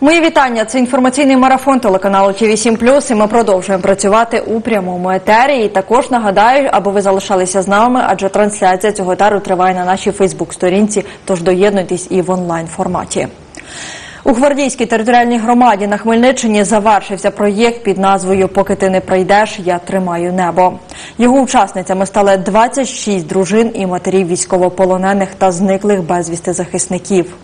Мої вітання. Це інформаційний марафон телеканалу ТВ 7 і ми продовжуємо працювати у прямому етері. І також нагадаю, аби ви залишалися з нами, адже трансляція цього етеру триває на нашій Фейсбук-сторінці. Тож доєднуйтесь і в онлайн форматі. У Гвардійській територіальній громаді на Хмельниччині завершився проєкт під назвою Поки ти не прийдеш, я тримаю небо. Його учасницями стали 26 дружин і матерів військовополонених та зниклих безвісти захисників.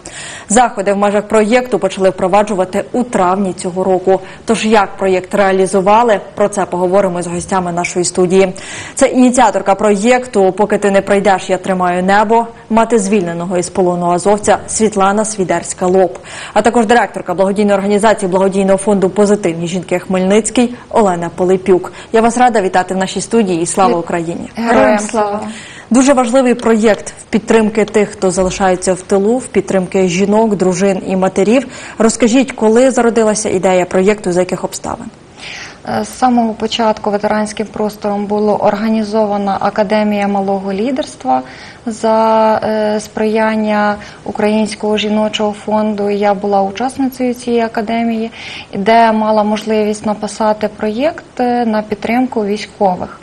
Заходи в межах проєкту почали впроваджувати у травні цього року. Тож як проєкт реалізували, про це поговоримо з гостями нашої студії. Це ініціаторка проєкту Поки ти не прийдеш, я тримаю небо, мати звільненого із полону азовця Світлана Свідерська Лоб, а також директорка благодійної організації благодійного фонду Позитивні жінки Хмельницький Олена Полипюк. Я вас рада вітати в нашій студії і слава Україні! Героям слава! Дуже важливий проєкт в підтримки тих, хто залишається в тилу, в підтримки жінок, дружин і матерів. Розкажіть, коли зародилася ідея проєкту, за яких обставин? Е, З самого початку ветеранським простором було організована академія малого лідерства за е, сприяння Українського жіночого фонду. Я була учасницею цієї академії, де мала можливість написати проєкт е, на підтримку військових.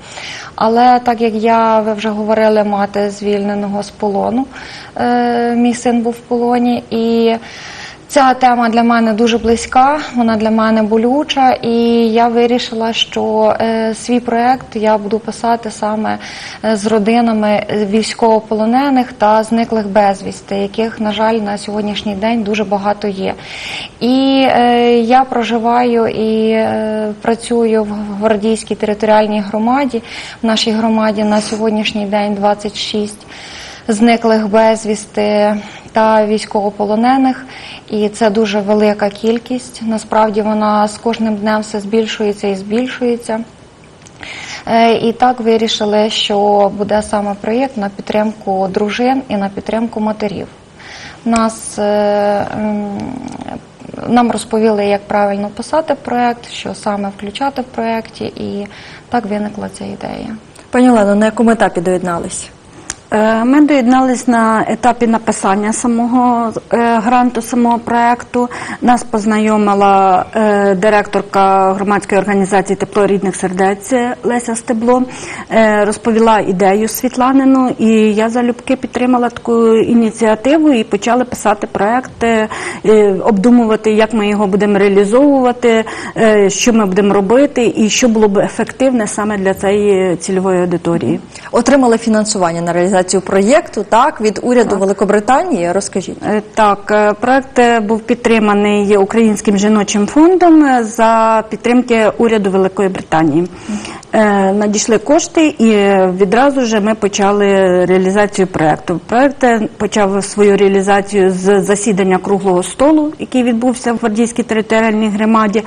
Але так як я, ви вже говорили, мати звільненого з полону, мій син був в полоні і. Ця тема для мене дуже близька, вона для мене болюча, і я вирішила, що е, свій проект я буду писати саме е, з родинами військовополонених та зниклих безвісти, яких, на жаль, на сьогоднішній день дуже багато є. І е, я проживаю і е, працюю в гвардійській територіальній громаді. В нашій громаді на сьогоднішній день 26 зниклих безвісти та військовополонених, і це дуже велика кількість. Насправді вона з кожним днем все збільшується і збільшується. Е, І так вирішили, що буде саме проєкт на підтримку дружин і на підтримку матерів. Нас е, нам розповіли, як правильно писати проєкт, що саме включати в проєкті, і так виникла ця ідея. Пані Олено, на якому етапі доєднались? Е, Ми доєднались на етапі написання самого е, гранту, самого проекту. Нас познайомила е, директорка громадської організації Тепло рідних сердець Леся Стебло, розповіла ідею Світланину, і я залюбки підтримала таку ініціативу і почали писати проект, обдумувати, як ми його будемо реалізовувати, що ми будемо робити, і що було б ефективне саме для цієї цільової аудиторії. Отримали фінансування на реалізацію проєкту, так, від уряду Великобританії. Розкажіть. Е, Так, е, проект е, був підтриманий Українським жіночим фондом за підтримки уряду Великої Британії. Е, Надійшли кошти, і відразу ж ми почали реалізацію проекту. Проект е, почав свою реалізацію з засідання круглого столу, який відбувся в гвардійській територіальній громаді,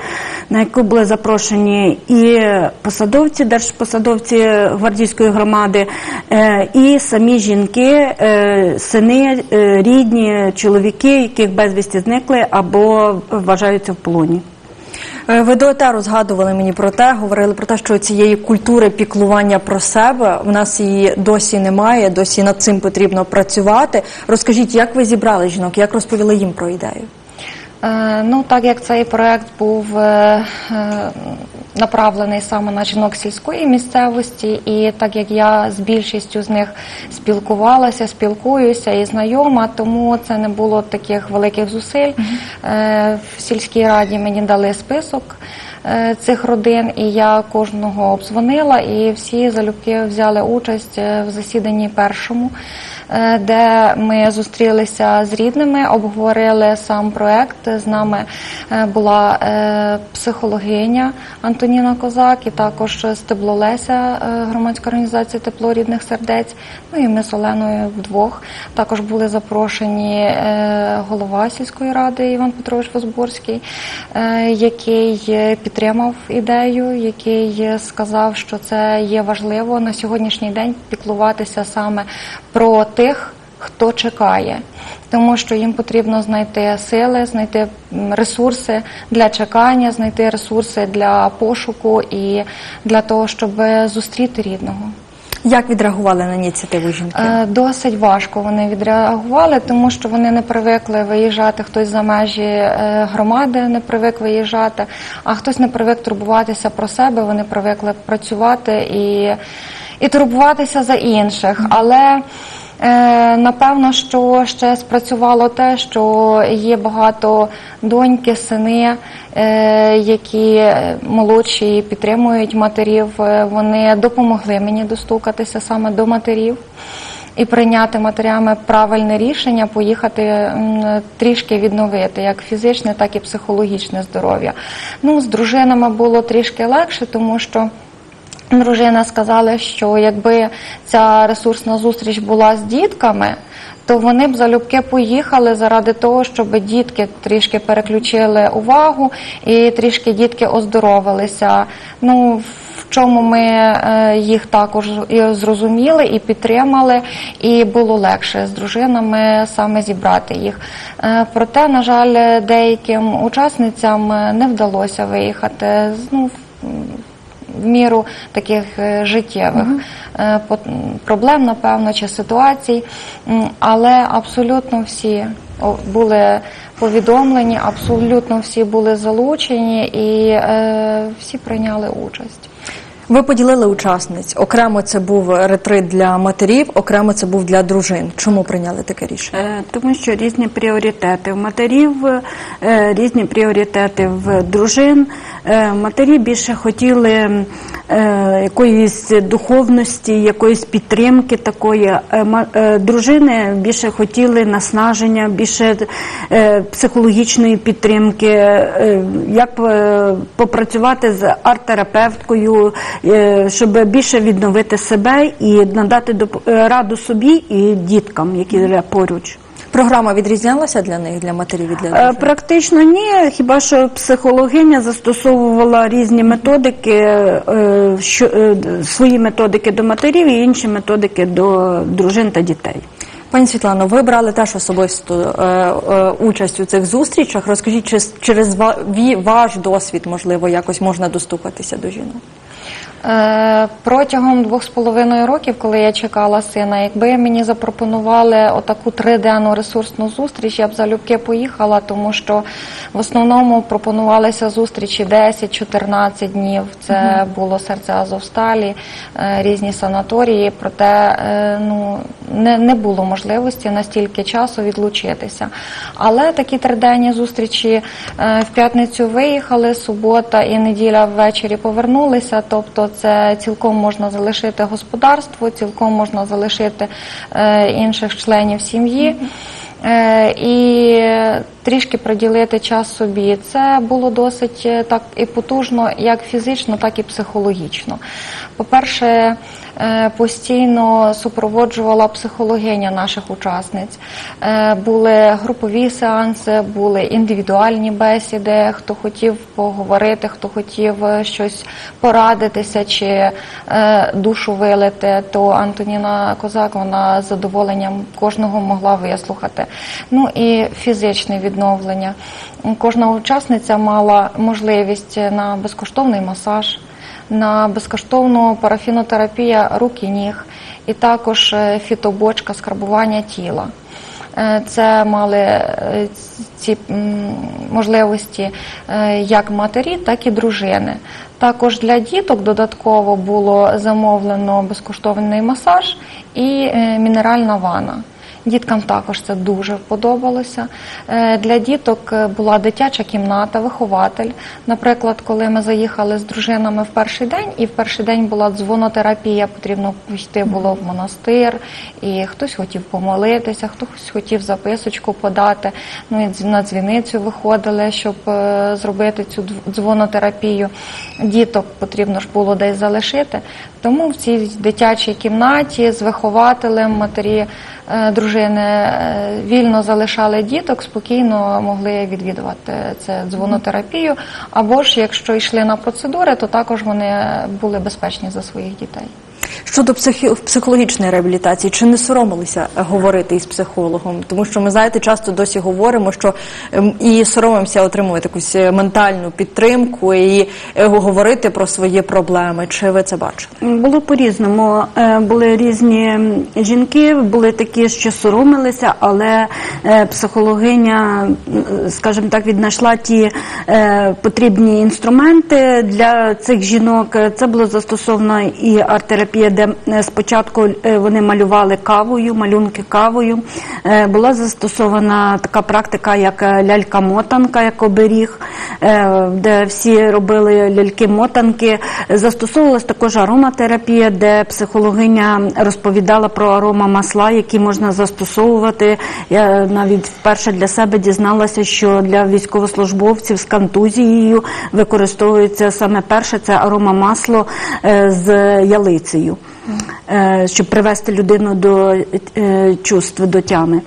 на яку були запрошені і посадовці, держпосадовці гвардійської громади, е, і самі жінки, сини, рідні, чоловіки, яких безвісті зникли або вважаються в полоні. Е, Ви до етеру згадували мені про те, говорили про те, що цієї культури піклування про себе в нас її досі немає, досі над цим потрібно працювати. Розкажіть, як ви зібрали жінок, як розповіли їм про ідею? Е, Ну, так як цей проект був е, направлений саме на жінок сільської місцевості, і так як я з більшістю з них спілкувалася, спілкуюся і знайома, тому це не було таких великих зусиль. Е, В сільській раді мені дали список е, цих родин, і я кожного обдзвонила, і всі залюбки взяли участь е, в засіданні першому. Е, Де ми зустрілися з рідними, обговорили сам проект. З нами е, була е, психологиня Антоніна Козак і також Стебло Леся, громадська організація Тепло рідних сердець. Ну і ми з Оленою вдвох. Також були запрошені голова сільської ради Іван Петрович Возборський, який підтримав ідею, який сказав, що це є важливо на сьогоднішній день піклуватися саме про тих, хто чекає, тому що їм потрібно знайти сили, знайти ресурси для чекання, знайти ресурси для пошуку і для того, щоб зустріти рідного. Як відреагували на ініціативу жінки? Е, Досить важко вони відреагували, тому що вони не привикли виїжджати. Хтось за межі е, громади не привик виїжджати, а хтось не привик турбуватися про себе. Вони привикли працювати і, і турбуватися за інших. Але напевно, що ще спрацювало те, що є багато доньки, сини, е, які е, молодші підтримують матерів. Е, Вони допомогли мені достукатися саме до матерів і прийняти матерями правильне рішення, поїхати трішки відновити як фізичне, так і психологічне здоров'я. Ну, з дружинами було трішки легше, тому що. Дружина сказала, що якби ця ресурсна зустріч була з дітками, то вони б залюбки поїхали заради того, щоб дітки трішки переключили увагу і трішки дітки оздоровилися. Ну, в чому ми е, їх також і зрозуміли і підтримали, і було легше з дружинами саме зібрати їх. Е, Проте, на жаль, деяким учасницям е, не вдалося виїхати. Ну, в міру таких е, життєвих по- проблем, напевно, чи ситуацій. Але абсолютно всі були повідомлені, абсолютно всі були залучені і е, всі прийняли участь. Ви поділили учасниць. Окремо це був ретрит для матерів, окремо це був для дружин. Чому прийняли таке рішення? Е, Тому що різні пріоритети в матерів, е, різні пріоритети в дружин. Е, Матері більше хотіли якоїсь духовності, якоїсь підтримки такої. Дружини більше хотіли наснаження, більше психологічної підтримки, як попрацювати з арт-терапевткою, щоб більше відновити себе і надати е, раду собі і діткам, які поруч. Програма відрізнялася для них, для матерів і для Е, дружин? Практично ні, хіба що психологиня застосовувала різні методики, е, що, е, свої методики до матерів і інші методики до дружин та дітей. Пані Світлано, ви брали теж особисто е, е, участь у цих зустрічах. Розкажіть, чи через ва- ваш досвід, можливо, якось можна достукатися до жінок? Е, Протягом двох з половиною років, коли я чекала сина, якби мені запропонували отаку триденну ресурсну зустріч, я б залюбки поїхала, тому що в основному пропонувалися зустрічі 10-14 днів. Це було серце Азовсталі, е, різні санаторії. Проте е, ну не, не було можливості настільки часу відлучитися. Але такі триденні зустрічі е, в п'ятницю виїхали, субота і неділя ввечері повернулися. Тобто, це цілком можна залишити господарство, цілком можна залишити е, інших членів сім'ї. Е, І трішки приділити час собі. Це було досить так і потужно, як фізично, так і психологічно. По-перше, е, постійно супроводжувала психологиня наших учасниць. Е, Були групові сеанси, були індивідуальні бесіди. Хто хотів поговорити, хто хотів е, щось порадитися чи е, душу вилити, то Антоніна Козак вона з задоволенням кожного могла вислухати. Ну і фізичне відновлення. Кожна учасниця мала можливість на безкоштовний масаж на безкоштовну парафінотерапія рук і ніг, і також е, фітобочка скрабування тіла. Е, Це мали е, ці можливості як матері, так і дружини. Також для діток додатково було замовлено безкоштовний масаж і мінеральна ванна. Діткам також це дуже подобалося. Е, Для діток е, була дитяча кімната, вихователь. Наприклад, коли ми заїхали з дружинами в перший день, і в перший день була дзвонотерапія, потрібно йти було в монастир, і хтось хотів помолитися, хтось хотів записочку подати. Ну і на дзвіницю виходили, щоб е, зробити цю дзвонотерапію. Діток потрібно ж було десь залишити. Тому в цій дитячій кімнаті з вихователем матері е, дружини е, вільно залишали діток, спокійно могли відвідувати це дзвонотерапію. Або ж якщо йшли на процедури, то також вони були безпечні за своїх дітей. Щодо психі... психологічної реабілітації, чи не соромилися говорити із психологом? Тому що ми знаєте, часто досі говоримо, що ем, і соромимося отримувати якусь е, ментальну підтримку і е, говорити про свої проблеми. Чи ви це бачили? Було по-різному. Е, Були різні жінки, були такі, що соромилися, але психологиня, скажімо так, віднайшла ті потрібні інструменти для цих жінок. Це було застосовано і арт-терапія, де е, спочатку е, вони малювали кавою, малюнки кавою. Е, Була застосована така практика, як лялька-мотанка, як оберіг, де всі робили ляльки-мотанки. Застосовувалась також ароматерапія, де психологиня розповідала про аромамасла, які можна застосовувати. Я навіть вперше для себе дізналася, що для військовослужбовців з контузією використовується саме перше це аромамасло з ялицею, щоб привести людину до е, чувств, до тями.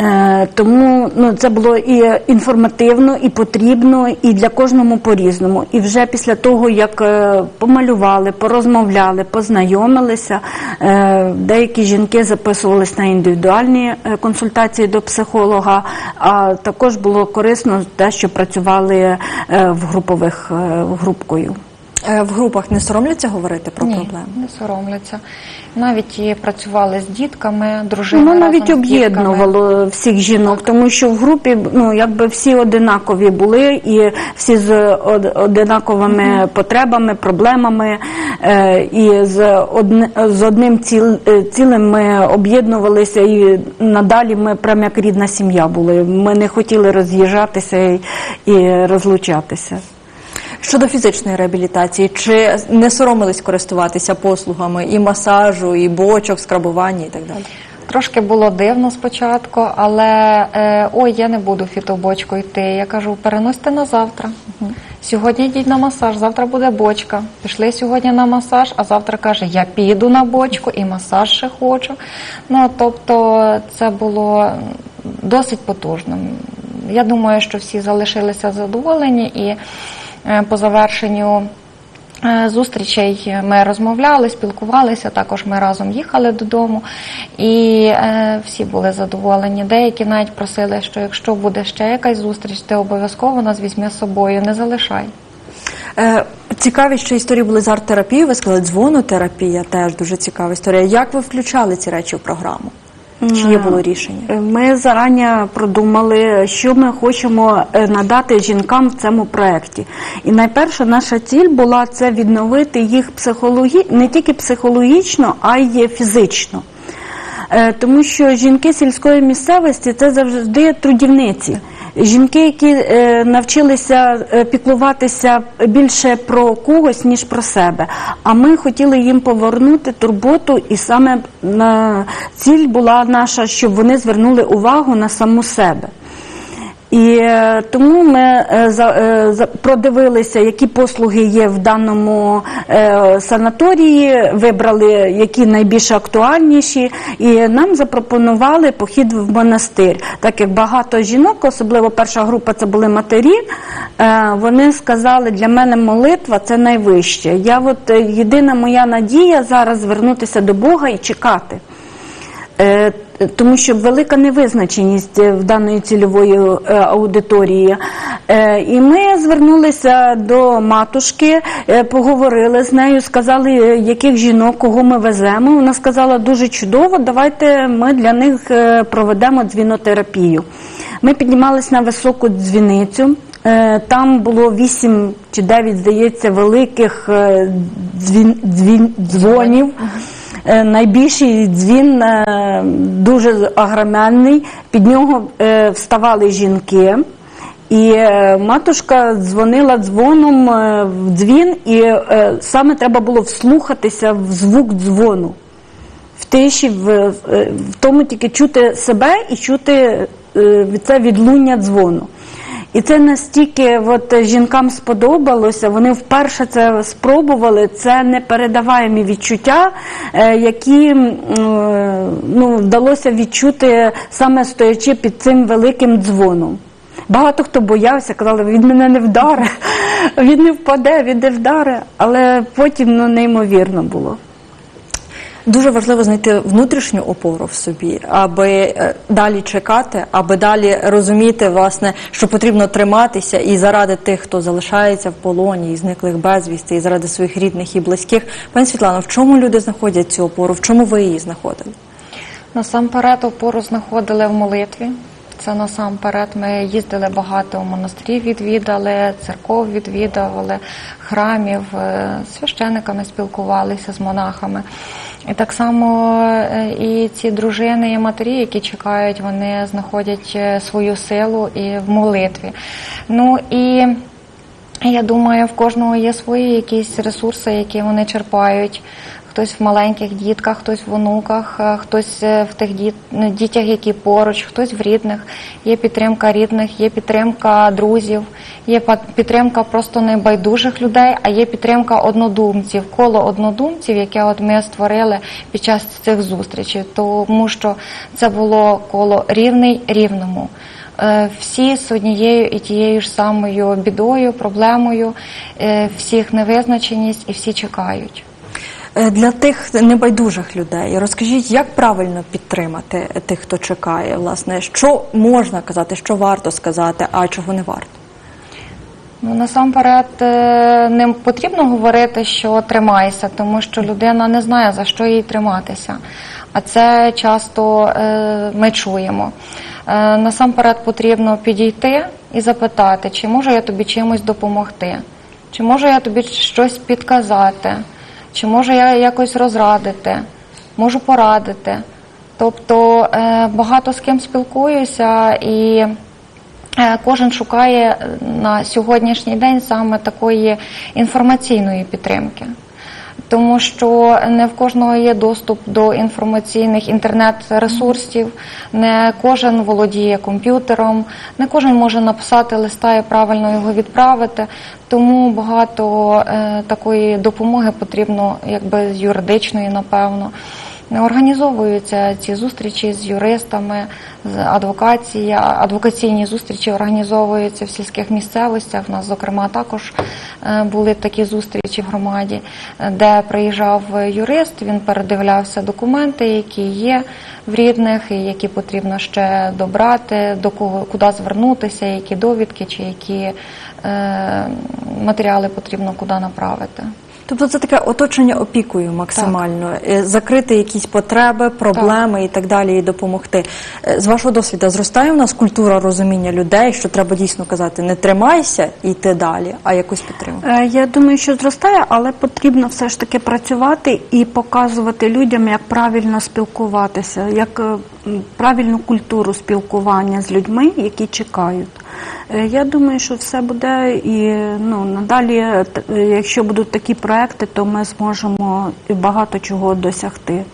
Е, Тому ну, це було і інформативно, і потрібно, і для кожному по-різному. І вже після того, як е, помалювали, порозмовляли, познайомилися, е, деякі жінки записувались на індивідуальні е, консультації до психолога, а також було корисно те, що працювали е, в групових е, групкою. Е, В групах не соромляться говорити про Ні, проблеми? не соромляться. Навіть і працювали з дітками, Воно разом навіть з дітками. об'єднувало всіх жінок, тому що в групі ну якби всі одинакові були, і всі з од- одинаковими потребами, проблемами, е, і з одне з одним е, цілим ми об'єднувалися, і надалі ми прям як рідна сім'я були. Ми не хотіли роз'їжджатися і розлучатися. Щодо фізичної реабілітації, чи не соромились користуватися послугами і масажу, і бочок, скрабування і так далі? Трошки було дивно спочатку, але е, ой, я не буду фітобочку йти. Я кажу, переносьте на завтра. Сьогодні йдіть на масаж, завтра буде бочка. Пішли сьогодні на масаж, а завтра каже, я піду на бочку і масаж ще хочу. Ну тобто це було досить потужним. Я думаю, що всі залишилися задоволені і по завершенню. Е, Зустрічей ми розмовляли, спілкувалися. Також ми разом їхали додому, і е, всі були задоволені. Деякі навіть просили, що якщо буде ще якась зустріч, ти обов'язково нас візьми з собою, не залишай. Е, цікаві ще історії були з арт-терапією. Ви сказали, дзвонотерапія теж дуже цікава історія. Як ви включали ці речі в програму? Чи є було рішення? Ми зарані продумали, що ми хочемо е, надати жінкам в цьому проєкті. І найперша наша ціль була це відновити їх психологі... не тільки психологічно, а й фізично. Е, Тому що жінки сільської місцевості це завжди трудівниці. Жінки, які е, навчилися е, піклуватися більше про когось, ніж про себе. А ми хотіли їм повернути турботу, і саме ціль була наша, щоб вони звернули увагу на саму себе. І е, тому ми е, е, продивилися, які послуги є в даному санаторії, вибрали які найбільш актуальніші, і нам запропонували похід в монастир. Так як багато жінок, особливо перша група це були матері, вони сказали, для мене молитва це найвище. Я от єдина моя надія зараз звернутися до Бога і чекати. Тому що велика невизначеність е, в даної цільової е, аудиторії. Е, І ми звернулися до матушки, поговорили з нею, сказали, яких жінок, кого ми веземо. Вона сказала, дуже чудово, давайте ми для них проведемо дзвінотерапію. Ми піднімалися на високу дзвіницю. Там було вісім чи дев'ять, здається, великих дзвін, дзвін, дзвонів. Е, Найбільший дзвін е, дуже агроменний, під нього е, вставали жінки. І матушка дзвонила дзвоном в дзвін, і саме треба було вслухатися в звук дзвону. В тиші, в, в, тому тільки чути себе і чути це відлуння дзвону. І це настільки от, жінкам сподобалося, вони вперше це спробували. Це непередаваємі відчуття, е, які е, ну, вдалося відчути саме стоячи під цим великим дзвоном. Багато хто боявся, казали, він мене не вдаре, він не впаде, він не вдаре, але потім ну, неймовірно було. Дуже важливо знайти внутрішню опору в собі, аби е, далі чекати, аби далі розуміти, власне, що потрібно триматися і заради тих, хто залишається в полоні і зниклих безвісти, і заради своїх рідних і близьких. Пані Світлано, в чому люди знаходять цю опору? В чому ви її знаходили? Насамперед опору знаходили в молитві. Це насамперед. Ми їздили багато в монастирів, відвідали, церков відвідували, храмів, е, з священиками спілкувалися з монахами. І так само е, і ці дружини і матері, які чекають, вони знаходять е, свою силу і в молитві. Ну і я думаю, в кожного є свої якісь ресурси, які вони черпають. Хтось в маленьких дітках, хтось в онуках, е, хтось е, в тих ну, дітях, які поруч, хтось в рідних. Є підтримка рідних, є підтримка друзів, є підтримка просто небайдужих людей, а є підтримка однодумців, коло однодумців, яке от ми створили під час цих зустрічей, тому що це було коло рівний рівному. Е, Всі з однією і тією ж самою бідою, проблемою, всіх невизначеність і всі чекають. Е, Для тих небайдужих людей розкажіть, як правильно підтримати тих, хто чекає, власне, що можна казати, що варто сказати, а чого не варто. Ну, насамперед е, не потрібно говорити, що тримайся, тому що людина не знає, за що їй триматися. А це часто е, ми чуємо. Насамперед потрібно підійти і запитати, чи можу я тобі чимось допомогти, чи можу я тобі щось підказати, чи можу я якось розрадити, можу порадити. Тобто е, багато з ким спілкуюся і. Е, Кожен шукає на сьогоднішній день саме такої інформаційної підтримки, тому що не в кожного є доступ до інформаційних інтернет-ресурсів, не кожен володіє комп'ютером, не кожен може написати листа і правильно його відправити. Тому багато е, такої допомоги потрібно, якби з юридичної, напевно. Організовуються ці зустрічі з юристами, з адвокація, адвокаційні зустрічі організовуються в сільських місцевостях. У нас, зокрема, також е, були такі зустрічі в громаді, де приїжджав юрист, він передивлявся документи, які є в рідних, і які потрібно ще добрати, до кого куди звернутися, які довідки чи які е, матеріали потрібно куди направити. Тобто це таке оточення опікою максимально, Е, закрити якісь потреби, проблеми і так далі, і допомогти. Е, З вашого досвіду зростає у нас культура розуміння людей, що треба дійсно казати не тримайся і йти далі, а якусь підтримку. Е, Я думаю, що зростає, але потрібно все ж таки працювати і показувати людям, як правильно спілкуватися, як правильну культуру спілкування з людьми, які чекають. Е, Я думаю, що все буде і ну надалі, е, е, якщо будуть такі проекти, то ми зможемо багато чого досягти.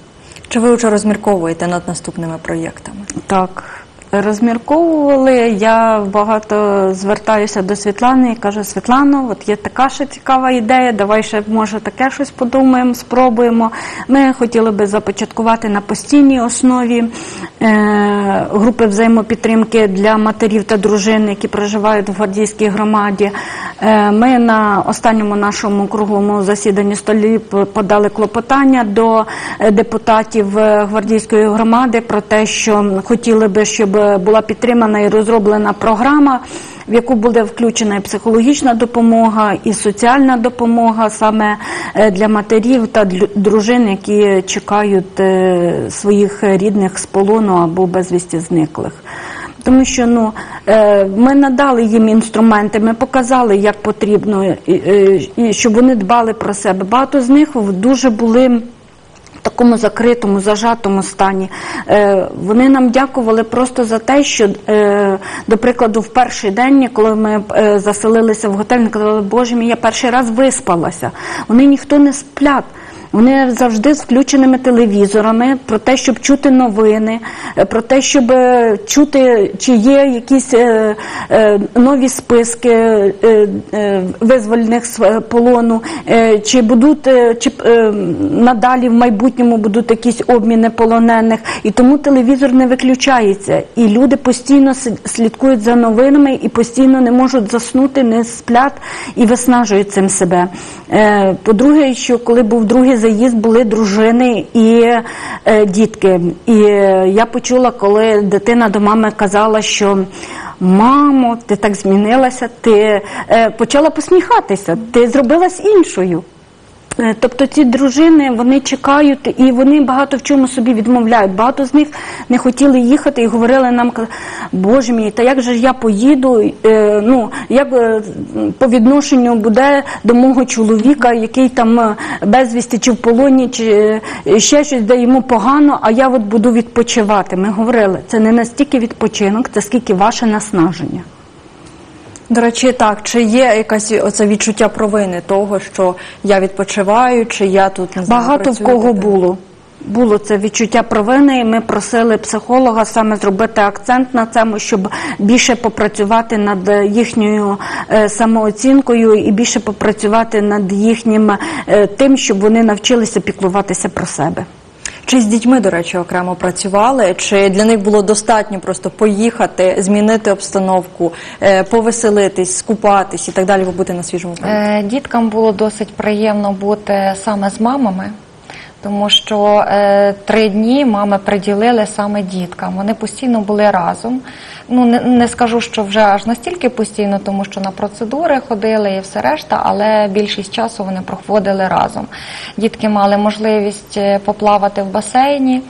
Чи ви вже розмірковуєте над наступними проєктами? Так, розмірковували. Я багато звертаюся до Світлани і кажу, Світлано, от є така ще цікава ідея, давай ще може таке щось подумаємо, спробуємо. Ми хотіли би започаткувати на постійній основі групи взаємопідтримки для матерів та дружин, які проживають в гвардійській громаді. Е, ми на останньому нашому круглому засіданні столі подали клопотання до е, депутатів е, гвардійської громади про те, що хотіли би, щоб е, була підтримана і розроблена програма, в яку буде включена і психологічна допомога, і соціальна допомога саме е, для матерів та дружин, які чекають е, своїх рідних з полону або безвісті зниклих. Тому що ну е, ми надали їм інструменти, ми показали, як потрібно, щоб вони дбали про себе. Багато з них дуже були. Такому закритому, зажатому стані. Е, вони нам дякували просто за те, що, е, до прикладу, в перший день, коли ми е, заселилися в готель, вони казали, Боже мій, я перший раз виспалася. Вони ніхто не сплять. Вони завжди з включеними телевізорами про те, щоб чути новини, е, про те, щоб е, чути, чи є якісь е, е, нові списки е, е, визвольних з полону, е, чи будуть е, чи е, надалі в майбутньому будуть якісь обміни полонених. І тому телевізор не виключається. І люди постійно слідкують за новинами і постійно не можуть заснути, не сплять і виснажують цим себе. Е, По-друге, що коли був другий заїзд були дружини і е, дітки. І е, я почула, коли дитина до мами казала, що мамо, ти так змінилася, ти почала посміхатися, ти зробилась іншою. Е, Тобто ці дружини вони чекають і вони багато в чому собі відмовляють. Багато з них не хотіли їхати і говорили нам, Боже мій, та як же я поїду? Е, ну як е, по відношенню буде до мого чоловіка, який там безвісті чи в полоні, чи ще щось, де йому погано, а я от буду відпочивати. Ми говорили, це не настільки відпочинок, це скільки ваше наснаження. До речі, так, чи є якась оце відчуття провини того, що я відпочиваю, чи я тут не знаю, Багато в кого так? було. Було це відчуття провини, і ми просили психолога саме зробити акцент на цьому, щоб більше попрацювати над їхньою е, самооцінкою і більше попрацювати над їхнім е, тим, щоб вони навчилися піклуватися про себе. Чи з дітьми, до речі, окремо працювали? Чи для них було достатньо просто поїхати, змінити обстановку, е, повеселитись, скупатись і так далі, побути на свіжому повітрі? Е, Діткам було досить приємно бути саме з мамами, тому що е, три дні мами приділили саме діткам. Вони постійно були разом. Ну не, не скажу, що вже аж настільки постійно, тому що на процедури ходили і все решта, але більшість часу вони проводили разом. Дітки мали можливість е, поплавати в басейні.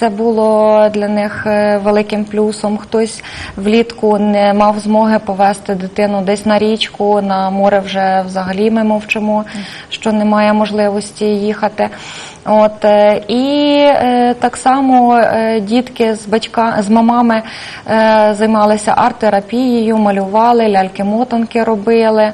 Це було для них е, великим плюсом. Хтось влітку не мав змоги повезти дитину десь на річку, на море вже взагалі ми мовчимо, що немає можливості їхати. От е, і е, так само е, дітки з батька з мамами займалися арт-терапією, малювали, ляльки-мотанки робили.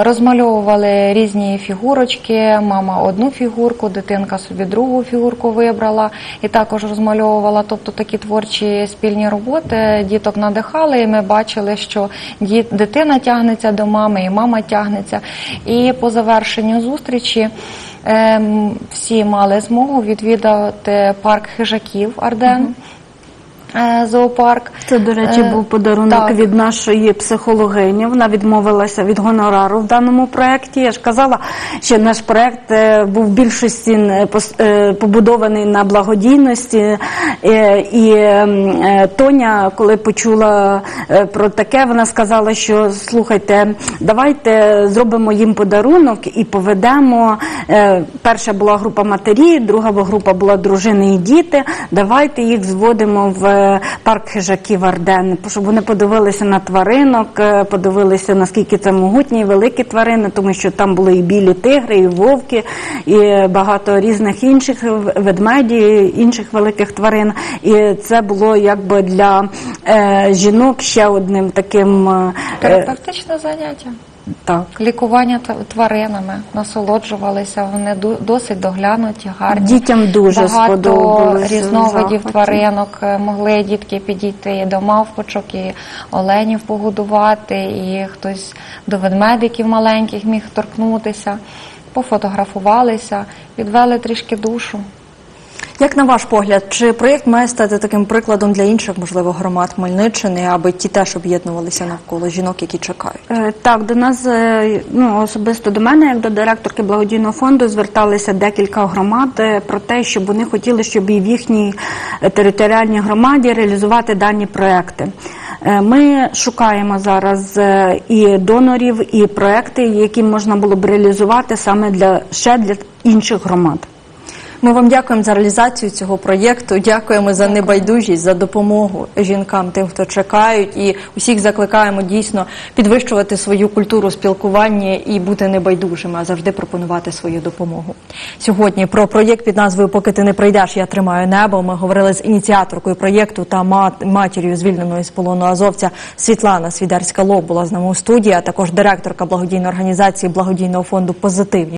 Розмальовували різні фігурочки. Мама одну фігурку, дитинка собі другу фігурку вибрала і також розмальовувала. Тобто такі творчі спільні роботи діток надихали. І ми бачили, що дитина тягнеться до мами, і мама тягнеться. І по завершенню зустрічі. Ем, Всі мали змогу відвідати парк хижаків Арден. е, Зоопарк. Це, до речі, Е, був подарунок так. від нашої психологині. Вона відмовилася від гонорару в даному проєкті. Я ж казала, що наш проєкт е, був в більшості е, е, побудований на благодійності. Е, І е, Тоня, коли почула е, про таке, вона сказала, що слухайте, давайте зробимо їм подарунок і поведемо. е, Перша була група матері, друга група була дружини і діти. Давайте їх зводимо в е, парк хижаків Арден, щоб вони подивилися на тваринок, е, подивилися наскільки це могутні і великі тварини, тому що там були і білі тигри, і вовки, і багато різних інших ведмеді, інших великих тварин. І це було якби для е, жінок ще одним таким Терапевтичне заняття. Так. Лікування тваринами насолоджувалися. Вони досить доглянуті, гарні. Дітям дуже Багато різновидів захваті. тваринок е, могли дітки підійти і до мавпочок, і оленів погодувати, і хтось до ведмедиків маленьких міг торкнутися, пофотографувалися, відвели трішки душу. Як на ваш погляд, чи проєкт має стати таким прикладом для інших, можливо, громад Хмельниччини, аби ті теж об'єднувалися навколо жінок, які чекають? Е, Так, до нас е, ну особисто до мене, як до директорки благодійного фонду, зверталися декілька громад е, про те, щоб вони хотіли, щоб і в їхній територіальній громаді реалізувати дані проекти. Ми шукаємо зараз і донорів, і проекти, які можна було б реалізувати саме для ще для інших громад. Ми вам дякуємо за реалізацію цього проєкту. Дякуємо за небайдужість, за допомогу жінкам, тим, хто чекають, і усіх закликаємо дійсно підвищувати свою культуру спілкування і бути небайдужими, а завжди пропонувати свою допомогу. Сьогодні про проєкт під назвою Поки ти не прийдеш, я тримаю небо. Ми говорили з ініціаторкою проєкту та мат- матір'ю звільненої з полону азовця Світлана Свідерська Лоб була з нами у студії, а також директорка благодійної організації благодійного фонду Позитивні.